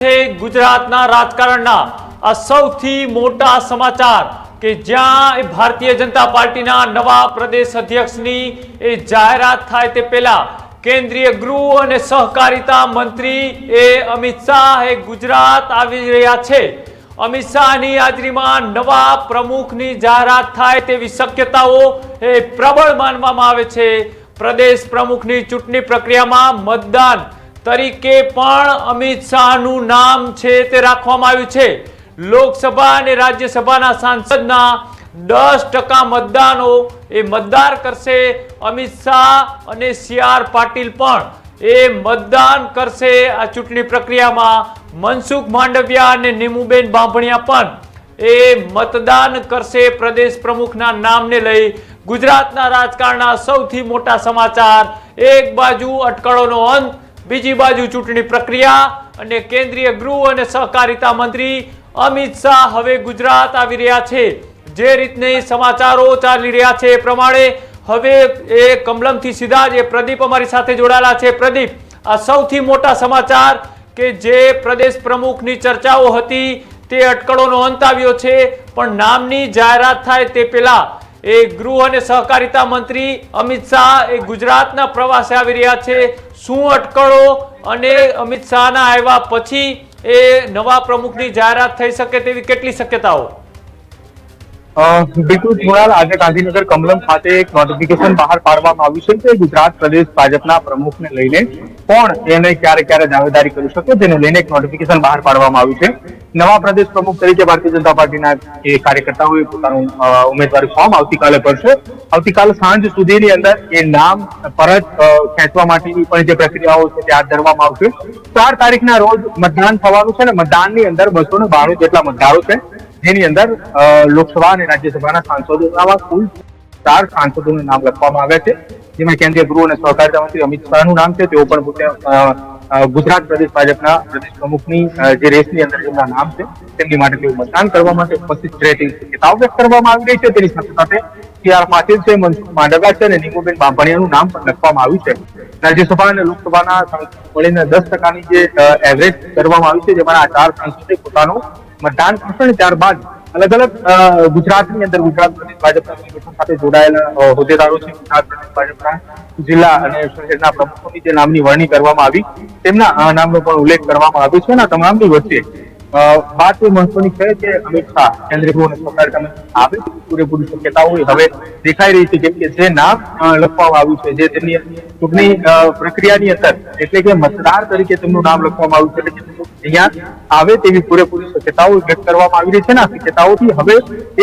ગુજરાતના રાજકારણના આ સૌથી મોટા સમાચાર કે જ્યાં એ ભારતીય જનતા પાર્ટીના નવા પ્રદેશ અધ્યક્ષની એ જાહેરાત થાય તે પહેલા કેન્દ્રીય ગૃહ અને સહકારિતા મંત્રી એ અમિત શાહ એ ગુજરાત આવી રહ્યા છે. અમિત શાહની હાજરીમાં નવા પ્રમુખની જાહેરાત થાય તેવી શક્યતાઓ એ પ્રબળ માનવામાં આવે છે. પ્રદેશ પ્રમુખની ચૂંટણી પ્રક્રિયામાં મતદાન તરીકે પણ અમિત શાહનું નામ છે તે રાખવામાં આવ્યું છે. લોકસભા અને રાજ્યસભાના સાંસદના દસ ટકા મતદાનો એ મતદાર કરશે. અમિત શાહ અને સી આર પાટીલ પણ એ મતદાન કરશે આ ચૂંટણી પ્રક્રિયામાં. મનસુખ માંડવિયા અને નીમુબેન બાંભણિયા પણ એ મતદાન કરશે પ્રદેશ પ્રમુખના નામને લઈ. ગુજરાતના રાજકારણના સૌથી મોટા સમાચાર. એક બાજુ અટકળોનો અંત બીજી બાજુ ચૂંટણી પ્રક્રિયા અને કેન્દ્રીય ગૃહ અને સહકારિતા મંત્રી અમિત શાહ હવે ગુજરાત આવી રહ્યા છે. જે રીતની સમાચારો ચાલી રહ્યા છે એ પ્રમાણે હવે એ કમલમથી સીધા જ એ પ્રદીપ અમારી સાથે જોડાયેલા છે. પ્રદીપ, આ સૌથી મોટા સમાચાર કે જે પ્રદેશ પ્રમુખની ચર્ચાઓ હતી તે અટકળોનો અંત આવ્યો છે, પણ નામની જાહેરાત થાય તે પહેલા એ ગૃહ અને સહકારિતા મંત્રી અમિત શાહ એ ગુજરાતના પ્રવાસે આવી રહ્યા છે. શું અટકળો અને અમિત શાહના આવ્યા પછી એ નવા પ્રમુખની જાહેરાત થઈ શકે તેવી કેટલી શક્યતાઓ? બિલકુલ કુણાલ આજે ગાંધીનગર કમલમ ખાતે એક નોટિફિકેશન બહાર પાડવામાં આવ્યું છે કે ગુજરાત પ્રદેશ ભાજપના પ્રમુખને લઈને કોણ એને ક્યારે ક્યારે દાવેદારી કરી શકે તેને લઈને એક નોટિફિકેશન બહાર પાડવામાં આવ્યું છે. નવા પ્રદેશ પ્રમુખ તરીકે ભારતીય જનતા પાર્ટીના એ કાર્યકર્તાઓએ પોતાનું ઉમેદવારી ફોર્મ આવતીકાલે ભરશે. આવતીકાલ સાંજ સુધીની અંદર એ નામ પરત ખેંચવા માટેની પણ જે પ્રક્રિયાઓ છે તે હાથ ધરવામાં આવશે. ચાર તારીખના રોજ મતદાન થવાનું છે ને મતદાનની અંદર બસો ને બાણું જેટલા મતદારો છે. જેની અંદર લોકસભા અને રાજ્યસભાના સાંસદોના કુલ ચાર સાંસદોનું નામ લખવામાં આવ્યા છે. જેમાં કેન્દ્રીય ગૃહ અને સહકારિતા મંત્રી અમિત શાહનું નામ છે. તેઓ પણ ગુજરાત પ્રદેશ ભાજપના પ્રદેશ પ્રમુખની જે રેસની અંદર તેમના નામ છે, તેમની માટે તેઓ મતદાન કરવા માટે ઉપસ્થિત રહે તેવી શક્યતાઓ વ્યક્ત કરવામાં આવી રહી છે. તેની સાથે સાથે સી આર પાટીલ છે, મનસુખ માંડવા છે અને નીમુબેન બાંભણિયાનું નામ પણ લખવામાં આવ્યું છે. રાજ્યસભા અને લોકસભાના સાંસદો મળીને દસ ટકાની જે એવરેજ કરવામાં આવી છે, જેમાં આ ચાર સાંસદે પોતાનું મતદાન કરશે ત્યારબાદ અલગ અલગ ગુજરાતની અંદર ગુજરાત પ્રદેશ ભાજપના સંગઠન સાથે જોડાયેલા હોદ્દેદારો છે, ગુજરાત પ્રદેશ ભાજપના જિલ્લા અને શહેરના પ્રમુખોની જે નામની વરણી કરવામાં આવી, તેમના નામનો પણ ઉલ્લેખ કરવામાં આવ્યો છે અને તમામની વચ્ચે વાત મહત્વની છે કે અમિત શાહ. કેન્દ્રીય ગૃહ મંત્રી આવે પૂરેપૂરી શક્યતા હોય. હવે દેખાઈ રહી છે કેમ કે જે નામ લખવામાં આવ્યું છે, જે તેમની ચૂંટણી પ્રક્રિયાની અંદર એટલે કે મતદાર તરીકે તેમનું નામ લખવામાં આવ્યું છે, એટલે અહીંયા આવે તેવી પૂરેપૂરી શક્યતાઓ વ્યક્ત કરવામાં આવી રહી છે ને શક્યતાઓથી હવે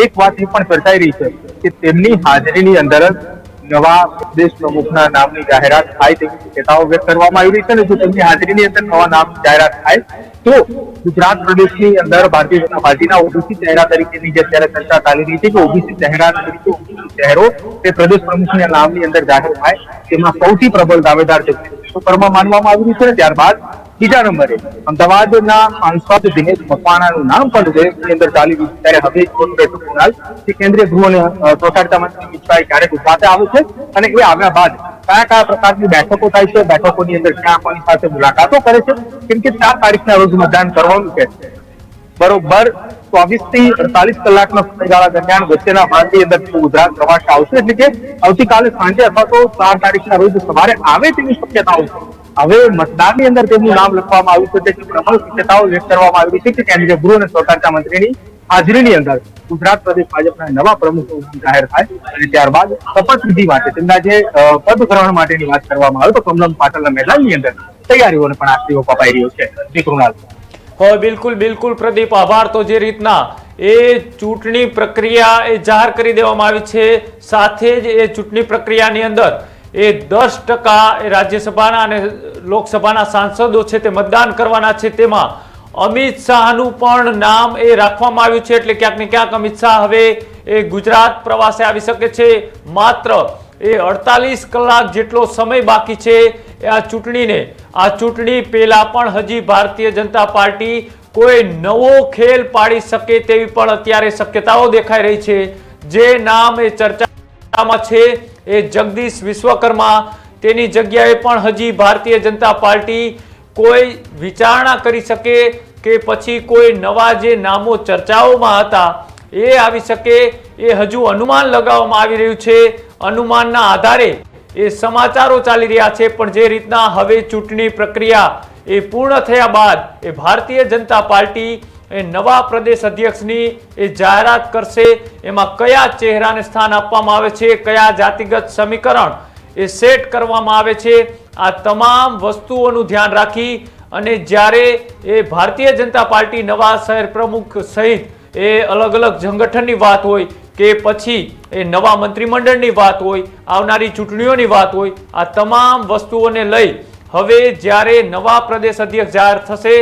એક વાત એ પણ ચર્ચાઈ રહી છે કે તેમની હાજરીની અંદર જ નવા દેશ પ્રમુખના નામની જાહેરાત થાય તેવી શક્યતાઓ વ્યક્ત કરવામાં આવી રહી છે અને જો તેમની હાજરીની અંદર નવા નામની જાહેરાત થાય તો ગુજરાત પ્રદેશની અંદર ભારતીય જનતા પાર્ટીના ઓબીસી ચહેરા તરીકેની જે અત્યારે ચર્ચા ચાલી રહી છે કે ઓબીસી ચહેરા તરીકે ચહેરો તે પ્રદેશ પ્રમુખના નામની અંદર જાહેર થાય તેમાં સૌથી પ્રબળ દાવેદાર વિશ્વકર્મા માનવામાં આવી રહ્યું છે, ત્યારબાદ બીજા નંબરે અમદાવાદના સાંસદ દિનેશ મકવાણાનું નામ પણ દેશની અંદર ચાલી રહ્યું છે, ત્યારે હવે રહેશે કુણાલ કે કેન્દ્રીય ગૃહ અને સહકારિતા મંત્રી અમિત ક્યારે ગુજરાતે આવે છે અને એ આવ્યા બાદ કયા કયા પ્રકારની બેઠકો થાય છે? બેઠકોની અંદર ક્યાં કોની પાસે મુલાકાતો કરે છે? કેમ કે ચાર તારીખના રોજ મતદાન કરવાનું છે. બરોબર? ચોવીસથી અડતાલીસ કલાકના સમયગાળા દરમિયાન વચ્ચેના ભાગની અંદર ગુજરાત પ્રવાસ આવશે, એટલે કે આવતીકાલે સાંજે અથવા તો ચાર તારીખના રોજ સવારે આવે તેવી શક્યતાઓ છે. હવે મતદાનની અંદર તેમનું નામ લખવામાં આવ્યું છે તેની પ્રબળ શક્યતાઓ વ્યક્ત કરવામાં આવી છે કે કેન્દ્રીય ગૃહ અને સ્વતંત્રતા મંત્રીની હાજરીની અંદર ગુજરાત પ્રદેશ ભાજપના નવા પ્રમુખ જાહેર થાય અને ત્યારબાદ શપથવિધિ માટે તેમના જે પદ ગ્રહણ માટેની વાત કરવામાં આવે તો કમલમ પાટલના મેદાનની અંદર તૈયારીઓને પણ આખરીઓ અપાઈ રહ્યો છે. શ્રી કૃણાલ. હોય બિલકુલ બિલકુલ પ્રદીપ, આભાર. તો જે રીતના એ ચૂંટણી પ્રક્રિયા એ જાહેર કરી દેવામાં આવી છે, સાથે જ એ ચૂંટણી પ્રક્રિયાની અંદર એ દસ ટકા રાજ્યસભાના અને લોકસભાના સાંસદો છે તે મતદાન કરવાના છે. તેમાં અમિત શાહનું પણ નામ એ રાખવામાં આવ્યું છે એટલે ક્યાંક ને ક્યાંક અમિત શાહ હવે એ ગુજરાત પ્રવાસે આવી શકે છે. માત્ર એ અડતાલીસ કલાક જેટલો સમય બાકી છે આ ચૂંટણીને. આ ચૂંટણી પહેલાં પણ હજી ભારતીય જનતા પાર્ટી કોઈ નવો ખેલ પાડી શકે તેવી પણ અત્યારે શક્યતાઓ દેખાઈ રહી છે. જે નામ એ ચર્ચામાં છે એ જગદીશ વિશ્વકર્મા. તેની જગ્યાએ પણ હજી ભારતીય જનતા પાર્ટી કોઈ વિચારણા કરી શકે કે પછી કોઈ નવા જે નામો ચર્ચાઓમાં હતા, એ આવી શકે, એ હજુ અનુમાન લગાવવામાં આવી રહ્યું છે. અનુમાનના આધારે એ સમાચારો ચાલી રહ્યા છે, પણ જે રીતના હવે ચૂંટણી પ્રક્રિયા એ પૂર્ણ થયા બાદ એ ભારતીય જનતા પાર્ટી એ નવા પ્રદેશ અધ્યક્ષની એ જાહેરાત કરશે. એમાં કયા ચહેરાને સ્થાન આપવામાં આવે છે, કયા જાતિગત સમીકરણ એ સેટ કરવામાં આવે છે. આ તમામ વસ્તુઓનું ધ્યાન રાખી અને જ્યારે એ ભારતીય જનતા પાર્ટી નવા શહેર પ્રમુખ સહિત એ અલગ અલગ સંગઠનની વાત હોય કે પછી એ નવા મંત્રીમંડળની વાત હોય, આવનારી ચૂંટણીઓની વાત હોય, આ તમામ વસ્તુઓને લઈ હવે જ્યારે નવા પ્રદેશ અધ્યક્ષ જાહેર થશે